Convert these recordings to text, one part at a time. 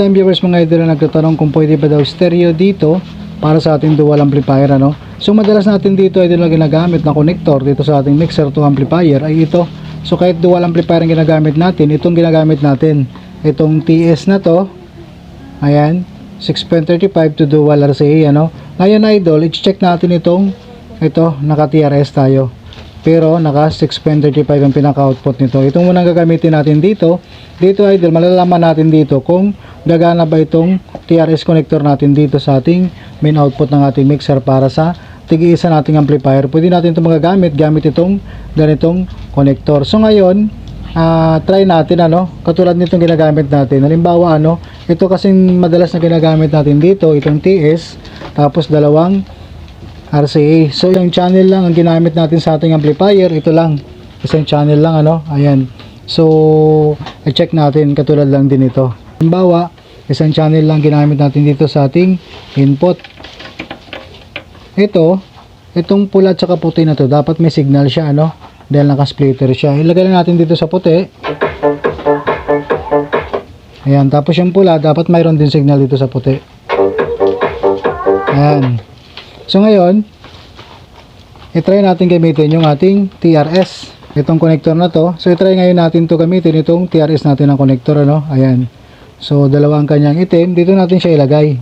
Time viewers mga idol na nagtatanong kung pwede ba daw stereo dito para sa ating dual amplifier ano. So madalas natin dito idol na ginagamit na connector dito sa ating mixer to amplifier ay ito. So kahit dual amplifier ang ginagamit natin, itong ginagamit natin. Itong TS na to. Ayan, 6.35 to dual RCA ano. Ngayon idol, i-check natin itong ito, naka TRS tayo. Pero naka 6.35 ang pinaka-output nito. Itong munang gagamitin natin dito. Dito idol, malalaman natin dito kung gagana ba itong TRS connector natin dito sa ating main output ng ating mixer para sa tigi-isa nating amplifier. Pwede natin itong magagamit gamit itong ganitong connector. So ngayon, ah, try natin ano, katulad nitong ginagamit natin. Halimbawa ano, ito kasing madalas na ginagamit natin dito, itong TS, tapos dalawang RCA. So yung channel lang ang ginamit natin sa ating amplifier, ito lang. Isang channel lang ano, ayan. So, i-check natin katulad lang din ito. Halimbawa, isang channel lang ginamit natin dito sa ating input. Ito, itong pula at saka puti na to, dapat may signal siya ano, dahil naka-splitter siya. Ilagay lang natin dito sa puti. Ayan, tapos yung pula, dapat mayroon din signal dito sa puti. Ayan. So ngayon, i-try natin gamitin yung ating TRS. Itong connector na to. So i-try ngayon natin to gamitin itong TRS natin ng connector ano. Ayan. So dalawa ang kanyang itim, dito natin siya ilagay.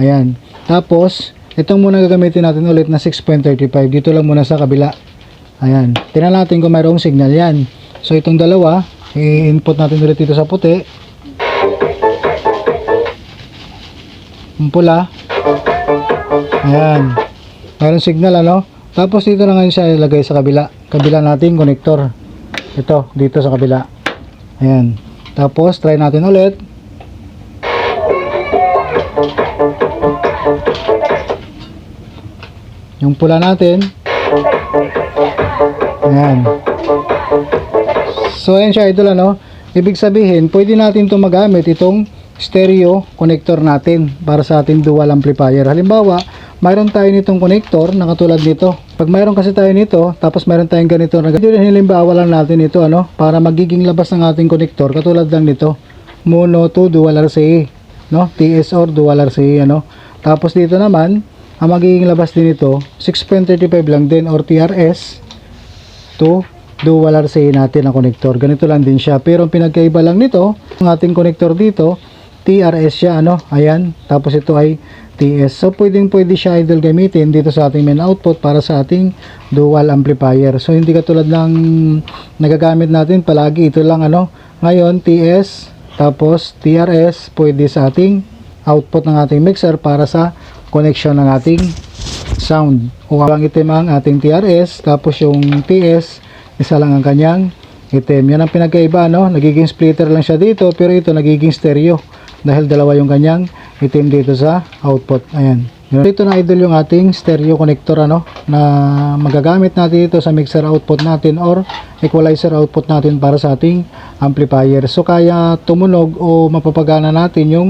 Ayan. Tapos itong muna gagamitin natin ulit na 6.35. Dito lang muna sa kabila. Ayan. Tingnan natin kung mayroong signal yan. So itong dalawa, i-input natin ulit dito sa puti. Yung pula. Ayan. Mayroong signal ano. Tapos dito na ngayon siya ilagay sa kabila. Kabila nating connector. Ito, dito sa kabila. Ayan. Tapos try natin ulit. Yung pula natin. Ayan. So ayan siya idol ano. Ibig sabihin, pwede natin to magamit itong stereo connector natin para sa ating dual amplifier. Halimbawa, mayroon tayo nitong connector na katulad nito. Pag mayroon kasi tayo nito, tapos mayroon tayong ganito na halimbawa lang natin ito ano, para magiging labas ng ating connector katulad lang nito. Mono to dual RCA, no? TS or dual RCA ano. Tapos dito naman, ang magiging labas din ito, 6.35 lang din or TRS to dual RCA natin ang connector. Ganito lang din siya. Pero ang pinagkaiba lang nito, ang ating connector dito, TRS siya, ano, ayan. Tapos ito ay TS. So, pwedeng pwede siya idol gamitin dito sa ating main output para sa ating dual amplifier. So, hindi katulad ng nagagamit natin palagi. Ito lang, ano. Ngayon, TS, tapos TRS, pwede sa ating output ng ating mixer para sa connection ng ating sound. O ang itim ang ating TRS, tapos yung TS, isa lang ang kanyang itim. Yan ang pinagkaiba, no? Nagiging splitter lang siya dito, pero ito nagiging stereo dahil dalawa yung kanyang itim dito sa output. Ayan. Ito na idol yung ating stereo connector ano na magagamit natin ito sa mixer output natin or equalizer output natin para sa ating amplifier. So kaya tumunog o mapapagana natin yung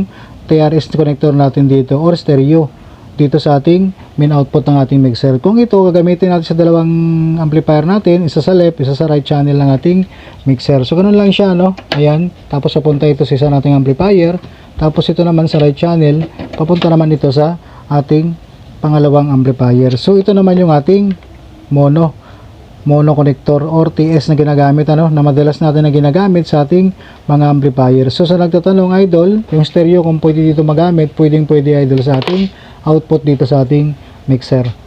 TRS connector natin dito or stereo dito sa ating main output ng ating mixer. Kung ito gagamitin natin sa dalawang amplifier natin, isa sa left, isa sa right channel ng ating mixer. So ganun lang siya no. Ayan, tapos papunta ito sa isa nating amplifier, tapos ito naman sa right channel, papunta naman ito sa ating pangalawang amplifier. So ito naman yung ating mono mono connector or TS na ginagamit ano na madalas natin na ginagamit sa ating mga amplifier. So sa nagtatanong idol, yung stereo kung pwede dito magamit, pwedeng pwede idol sa ating output dito sa ating mixer.